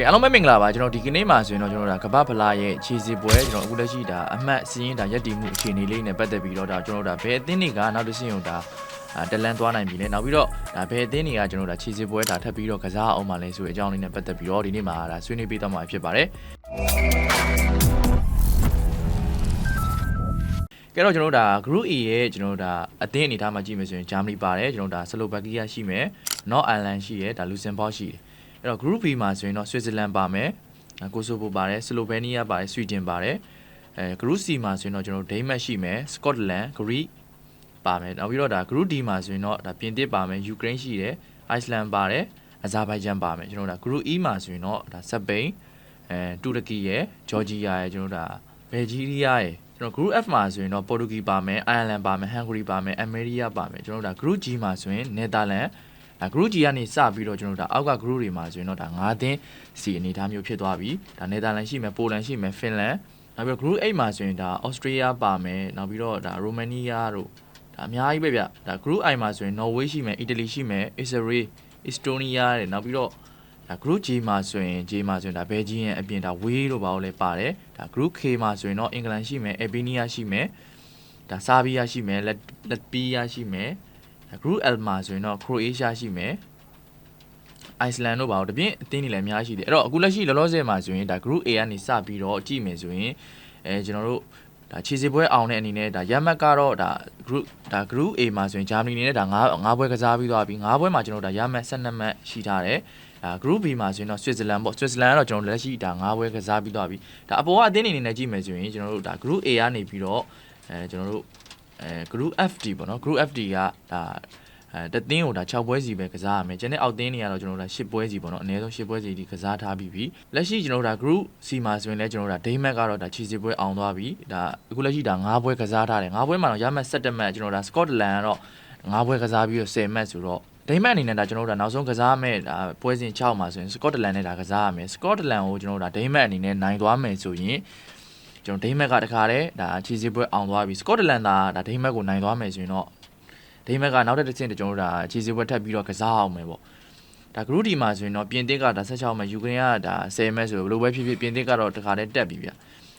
ကဲအားလုံးပဲမင်္ဂလာပါကျွန်တော်ဒီကနေ့မှာဆိုရင်တော့ကျွန်တော်ဒါကပ္ပဖလားရဲ့ခြေစီပွဲကျွန်တော်အခုလက်ရှိဒါအမှတ်စီးရင်ဒါရက်တည်မှုအခြေအနေလေးနဲ့ပတ်သက်ပြီးတော့ဒါကျွန်တော်ဒါဘယ်အသင်းတွေကနောက်တစ်ဆင့်ုံဒါအာတလန်သွားနိုင်ပြီလဲနောက်ပြီးတော့ဒါဘယ်အသင်းတွေကကျွန်တော်ဒါခြေစီပွဲဒါထပ်ပြီးတော့ကစားအောင်ပါလဲဆိုတဲ့အကြောင်းလေးနဲ့ပတ်သက်ပြီးတော့ဒီနေ့မှာဒါဆွေးနွေးပေးသွားမှာဖြစ်ပါတယ်ကဲတော့ကျွန်တော်တို့ဒါ group A ရဲ့ကျွန်တော်တို့ဒါအသင်းအနေထားမှာကြည့်မယ်ဆိုရင်ဂျာမနီပါတယ်ကျွန်တော်တို့ဒါဆလိုဗက်ကီးယားရှိမယ်နော်အိုင်လန်ရှိတယ်ဒါလူစင်ဘော့ရှိတယ် အဲ့တော့ group B မှာဆိုရင်တော့ဆွစ်ဇာလန်ပါမယ်ကိုဆိုဗိုပါတယ်ဆလိုဗေးနီးယားပါတယ်ဆွီဒင်ပါတယ်အဲ group C မှာဆိုရင်တော့ကျွန်တော်တို့ဒိန်းမတ်ရှိမယ်စကော့တလန်ဂရိပါမယ်နောက်ပြီးတော့ဒါ group D မှာဆိုရင်တော့ဒါပြင်သစ်ပါမယ်ယူကရိန်းရှိတယ်အိုက်စလန်ပါတယ်အဇာဘိုင်ဂျန်ပါမယ်ကျွန်တော်တို့ဒါ group E မှာဆိုရင်တော့ဒါစပိန်အဲတူရကီရယ်ဂျော်ဂျီယာရယ်ကျွန်တော်တို့ဒါဘယ်ဂျီးရီးယားရယ်ကျွန်တော် group F မှာဆိုရင်တော့ပေါ်တူဂီပါမယ်အိုင်ယာလန်ပါမယ်ဟန်ဂရီပါမယ်အမေရိကပါမယ်ကျွန်တော်တို့ဒါ group G မှာဆိုရင်နယ်သာလန် ဒါ group G ကနေစပြီးတော့ကျွန်တော်တို့ဒါအောက်က group တွေမှာဆိုရင်တော့ဒါ9သင်းစီအနေအထားမျိုးဖြစ်သွားပြီဒါနယ်သာလန်ရှိမယ်ပိုလန်ရှိမယ်ဖင်လန်နောက်ပြီးတော့ group 8မှာဆိုရင်ဒါဩစတြေးလျပါမယ်နောက်ပြီးတော့ဒါရိုမေးနီးယားတို့ဒါအများကြီးပဲဗျဒါ group I မှာဆိုရင်နော်ဝေးရှိမယ်အီတလီရှိမယ်အစ္စရေးအစ္စတိုးနီးယားတွေနောက်ပြီးတော့ဒါ group G မှာဆိုရင် J မှာဆိုရင်ဒါဘယ်ဂျီယန်အပြင်ဒါဝေးလို့ပါလို့လဲပါတယ်ဒါ group K မှာဆိုရင်တော့အင်္ဂလန်ရှိမယ်အယ်ဘီနီးယားရှိမယ်ဒါဆာဘီးယားရှိမယ်လက်လက်ပီးယားရှိမယ်ဒါ group L မှာဆိုရင်တော့ခရိုအေးရှားရှိမယ်အိုက်စလန်တို့ပါတော့တပြင်းအသင်းတွေလည်းအများကြီးရှိတယ်အဲ့တော့အခုလက်ရှိလောလောဆယ်မှာဆိုရင်ဒါ group A ကနေစပြီးတော့ကြည့်မယ်ဆိုရင်အဲကျွန်တော်တို့ဒါခြေစစ်ပွဲအောင်တဲ့အနေနဲ့ဒါရမတ်ကတော့ဒါ group ဒါ group A မှာဆိုရင်ဂျာမနီနေနဲ့ဒါ9 9ပွဲကစားပြီးသွားပြီ9ပွဲမှာကျွန်တော်တို့ဒါရမတ်12မှတ်ရှိထားတယ်ဒါ group B မှာဆိုရင်တော့ Switzerland ပေါ့ Switzerland ကတော့ကျွန်တော်တို့လက်ရှိဒါ9ပွဲကစားပြီးသွားပြီဒါအပေါ်ကအသင်းအနေနဲ့ကြည့်မယ်ဆိုရင်ကျွန်တော်တို့ဒါ group A ကနေပြီးတော့အဲကျွန်တော်တို့ အဲ group FD ပေါ့နော် group FD ကဒါအဲတသင်းကိုဒါ6ပွဲစီပဲကစားရမယ်ကျန်တဲ့အောက်သင်းတွေကတော့ကျွန်တော်တို့ဒါ10ပွဲစီပေါ့နော်အနည်းဆုံး10ပွဲစီဒီကစားထားပြီးပြီလက်ရှိကျွန်တော်တို့ဒါ group C မှာဆိုရင်လည်းကျွန်တော်တို့ဒါ Daymat ကတော့ဒါခြေစစ်ပွဲအောင်သွားပြီဒါအခုလက်ရှိဒါ9ပွဲကစားထားတယ်9ပွဲမှာတော့ရမှတ်17မှတ်ကျွန်တော်တို့ဒါ Scotland ကတော့9ပွဲကစားပြီးတော့10မှတ်ဆိုတော့ဒိမတ်အနေနဲ့ဒါကျွန်တော်တို့ဒါနောက်ဆုံးကစားမဲ့ဒါပွဲစဉ်6မှာဆိုရင်စကော့တလန်နဲ့ဒါကစားရမယ်စကော့တလန်ကိုကျွန်တော်တို့ဒါဒိမတ်အနေနဲ့နိုင်သွားမယ်ဆိုရင် ကျွန်တော်ဒိမတ်ကတခါတည်းဒါခြေစစ်ပွဲအောင်သွားပြီစကော့တလန်သာဒါဒိမတ်ကိုနိုင်သွားမယ်ဆိုရင်တော့ဒိမတ်ကနောက်တစ်ဆင့်ကျွန်တော်တို့ဒါခြေစစ်ပွဲထပ်ပြီးတော့ကစားအောင်မယ်ပေါ့ဒါ group D မှာဆိုရင်တော့ပြင်သစ်ကဒါ16မှာယူကရိန်းကဒါ10မှတ်ဆိုတော့ဘယ်လိုပဲဖြစ်ဖြစ်ပြင်သစ်ကတော့တခါတည်းတက်ပြီဗျ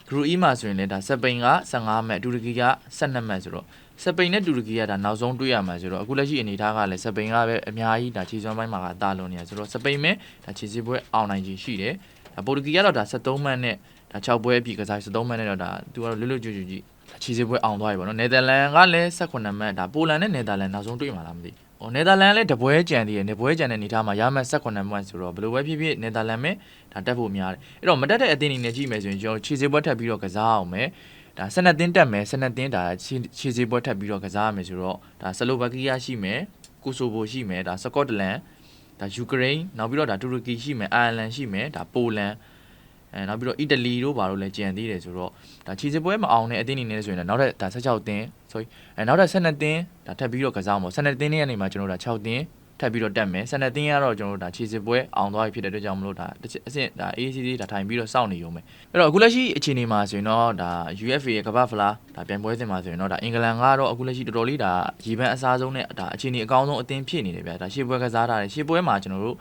group E မှာဆိုရင်လည်းဒါစပိန်က15မှတ်တူရကီက12မှတ်ဆိုတော့စပိန်နဲ့တူရကီကဒါနောက်ဆုံးတွေ့ရမှာဆိုတော့အခုလက်ရှိအနေအထားကလည်းစပိန်ကပဲအများကြီးဒါခြေစွမ်းပိုင်းမှာကတာလွန်နေရဆိုတော့စပိန်မဲ့ဒါခြေစစ်ပွဲအောင်နိုင်ခြင်းရှိတယ် ဒါပိုတူဂီကတော့ဒါ73မှတ်နဲ့ဒါ6ပွဲအပြည့်ကစား73မှတ်နဲ့တော့ဒါသူကတော့လွတ်လွတ်ကျွတ်ကျွတ်ကြီးဒါခြေစစ်ပွဲအောင်သွားပြီပေါ့နော်နယ်သာလန်ကလည်း18မှတ်ဒါပိုလန်နဲ့နယ်သာလန်နောက်ဆုံးတွေ့မှာလားမသိဟိုနယ်သာလန်လည်းတပွဲကြံသေးတယ်နေပွဲကြံတဲ့အနေထားမှာရမှတ်18မှတ်ဆိုတော့ဘယ်လိုပဲဖြစ်ဖြစ်နယ်သာလန်မဲ့ဒါတက်ဖို့များတယ်အဲ့တော့မတက်တဲ့အသင်းအနေနဲ့ကြည့်မယ်ဆိုရင်ကျွန်တော်ခြေစစ်ပွဲထပ်ပြီးတော့ကစားအောင်မယ်ဒါ12တင်းတက်မယ်12တင်းဒါခြေခြေစီပွဲထပ်ပြီးတော့ကစားရမယ်ဆိုတော့ဒါဆလိုဗက်ကီးယားရှိမယ်ကိုဆိုဗိုရှိမယ်ဒါစကော့တလန် ဒါယူကရိန်းနောက်ပြီးတော့ဒါတူရကီရှိမယ်အိုင်ယာလန်ရှိမယ်ဒါပိုလန်အဲနောက်ပြီးတော့အီတလီတို့ဘာလို့လဲကြံသေးတယ်ဆိုတော့ဒါခြေစစ်ပွဲမအောင်တဲ့အသင်းအနေနဲ့ဆိုရင်တော့နောက်ထပ်ဒါ16တင်း sorry အဲနောက်ထပ်12တင်းဒါထပ်ပြီးတော့ကစားမှာ12တင်းနဲ့ကနေမှာကျွန်တော်တို့ဒါ6တင်း ထပ်ပြီးတော့တက်မယ်ဆန်တဲ့တင်းကတော့ကျွန်တော်တို့ဒါခြေစစ်ပွဲအောင်သွားပြီဖြစ်တဲ့အတွက်ကြောင့်မလို့ဒါအဆင့်ဒါ ACC ဒါထိုင်ပြီးတော့စောင့်နေရုံပဲအဲ့တော့အခုလက်ရှိအခြေအနေမှာဆိုရင်တော့ဒါ UFA ရဲ့ကမ္ဘာဖလားဒါပြန်ပွဲစဉ်မှာဆိုရင်တော့ဒါအင်္ဂလန်ကတော့အခုလက်ရှိတော်တော်လေးဒါရေပန်းအစားဆုံးနဲ့ဒါအခြေအနေအကောင်းဆုံးအသင်းဖြစ်နေတယ်ဗျာဒါရှေ့ပွဲကစားထားတယ်ရှေ့ပွဲမှာကျွန်တော်တို့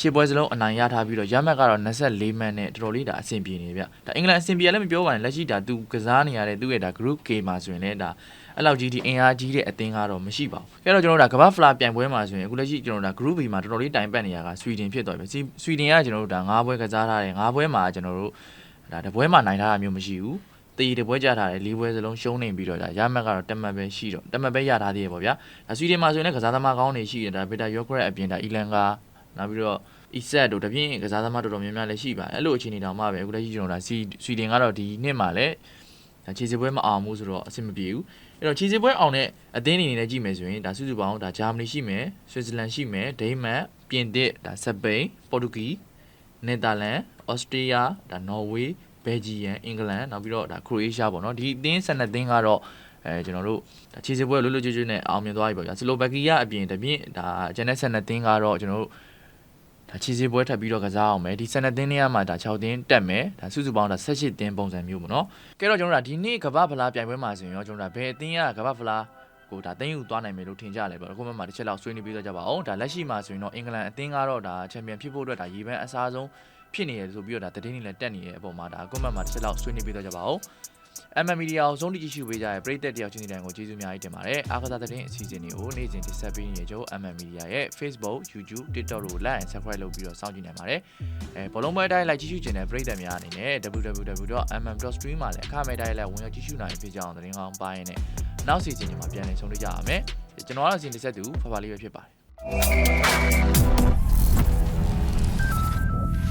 ရှေ့ပွဲစလုံးအနိုင်ရထားပြီးတော့ရမှတ်ကတော့24မှတ်နဲ့တော်တော်လေးဒါအဆင်ပြေနေဗျဒါအင်္ဂလန်အဆင်ပြေလည်းမပြောပါနဲ့လက်ရှိဒါသူကစားနေရတဲ့သူ့ရဲ့ဒါ group K မှာဆိုရင်လည်းဒါအဲ့လောက်ကြီးဒီအင်အားကြီးတဲ့အသင်းကတော့မရှိပါဘူး။အဲ့တော့ကျွန်တော်တို့ဒါကမ္ဘာဖလားပြိုင်ပွဲမှာဆိုရင်အခုလက်ရှိကျွန်တော်တို့ဒါ group B မှာတော်တော်လေးတိုင်ပတ်နေရတာဆွီဒင်ဖြစ်သွားပြီ။ဆွီဒင်ကကျွန်တော်တို့ဒါ၅ပွဲကစားထားတယ်။၅ပွဲမှာကျွန်တော်တို့ဒါတပွဲမှာနိုင်ထားတာမျိုးမရှိဘူး။တေးတပွဲကြထားတယ်၄ပွဲစလုံးရှုံးနေပြီးတော့ဒါရမှတ်ကတော့တက်မှတ်ပဲရှိတော့တက်မှတ်ပဲရထားသေးတယ်ပေါ့ဗျာ။ဒါဆွီဒင်မှာဆိုရင်လည်းကစားသမားကောင်းတွေရှိတယ်ဒါဗီတာယောဂရက်အပြင်ဒါအီလန်က နောက်ပြီးတော့အီဆက်တို့တပြင်းကစားသမားတော်တော်များများလည်းရှိပါတယ်အဲ့လိုအခြေအနေတောင်မှပဲအခုလက်ရှိကျွန်တော်ဒါဆွီဒင်ကတော့ဒီနှစ်မှာလည်းဒါခြေစစ်ပွဲမအောင်ဘူးဆိုတော့အဆင်မပြေဘူးအဲ့တော့ခြေစစ်ပွဲအောင်တဲ့အသင်းအနေနဲ့ကြည့်မယ်ဆိုရင်ဒါစုစုပေါင်းဒါဂျာမနီရှိမယ်ဆွစ်ဇာလန်ရှိမယ်ဒိန်းမတ်ပြင်သစ်ဒါစပိန်ပေါ်တူဂီနယ်သာလန်ဩစတြေးလျဒါနော်ဝေးဘယ်ဂျီယန်အင်္ဂလန်နောက်ပြီးတော့ဒါခရိုအေးရှားပေါ့နော်ဒီအသင်း12သင်းကတော့အဲကျွန်တော်တို့ဒါခြေစစ်ပွဲလွတ်လွတ်ကျွတ်ကျွတ်နဲ့အောင်မြင်သွားပြီပေါ့ဗျာဆလိုဗက်ကီးယားအပြင်တပြင်းဒါဂျန်နက်12သင်းကတော့ကျွန်တော်တို့ ဒါခြေစစ်ပွဲထပ်ပြီးတော့ကစားအောင်မယ်ဒီ12သင်းတွေကမှဒါ6သင်းတက်မယ်ဒါစုစုပေါင်းဒါ18သင်းပုံစံမျိုးပေါ့နော်ကဲတော့ကျွန်တော်တို့ဒီနေ့ကမ္ဘာဖလားပြိုင်ပွဲမှာဆိုရင်ရောကျွန်တော်တို့ဘယ်အသင်းကကမ္ဘာဖလားကိုဒါတင်းယူသွားနိုင်မယ်လို့ထင်ကြလဲပေါ့အခုမှမှတစ်ချက်လောက်ဆွေးနွေးပြီးတော့ကြပါအောင်ဒါလက်ရှိမှာဆိုရင်တော့အင်္ဂလန်အသင်းကတော့ဒါချန်ပီယံဖြစ်ဖို့အတွက်ဒါရေပန်းအစားဆုံးဖြစ်နေရဆိုပြီးတော့ဒါသတင်းတွေလည်းတက်နေတဲ့အပေါ်မှာဒါ comment မှာတစ်ချက်လောက်ဆွေးနွေးပေးတော့ကြပါဦး MM Media ကိုဆုံးဖြတ်ကြည့်ရှုပေးကြတဲ့ပရိသတ်တယောက်ချင်းစီတိုင်းကိုကျေးဇူးအများကြီးတင်ပါတယ်အားကစားသတင်းအစီအစဉ်တွေကိုနေ့စဉ်တင်ဆက်ပေးနေကြတဲ့ MM Media ရဲ့ Facebook YouTube TikTok တို့ Like and Subscribe လုပ်ပြီးတော့စောင့်ကြည့်နိုင်ပါတယ်အဲဘောလုံးပွဲတိုင်းလိုက်ကြည့်ရှုခြင်းတဲ့ပရိသတ်များအနေနဲ့ www.mm.stream မှာလည်းအခမဲ့တိုင်းလည်းဝင်ရောက်ကြည့်ရှုနိုင်ဖြစ်ကြအောင်သတင်းကောင်းပါရင်နဲ့နောက်စီစဉ်တွေမှာပြန်လည်ဆုံတွေ့ကြရမယ်ကျွန်တော်ကတော့စီတင်ဆက်သူဖဖလေးပဲဖြစ်ပါတယ်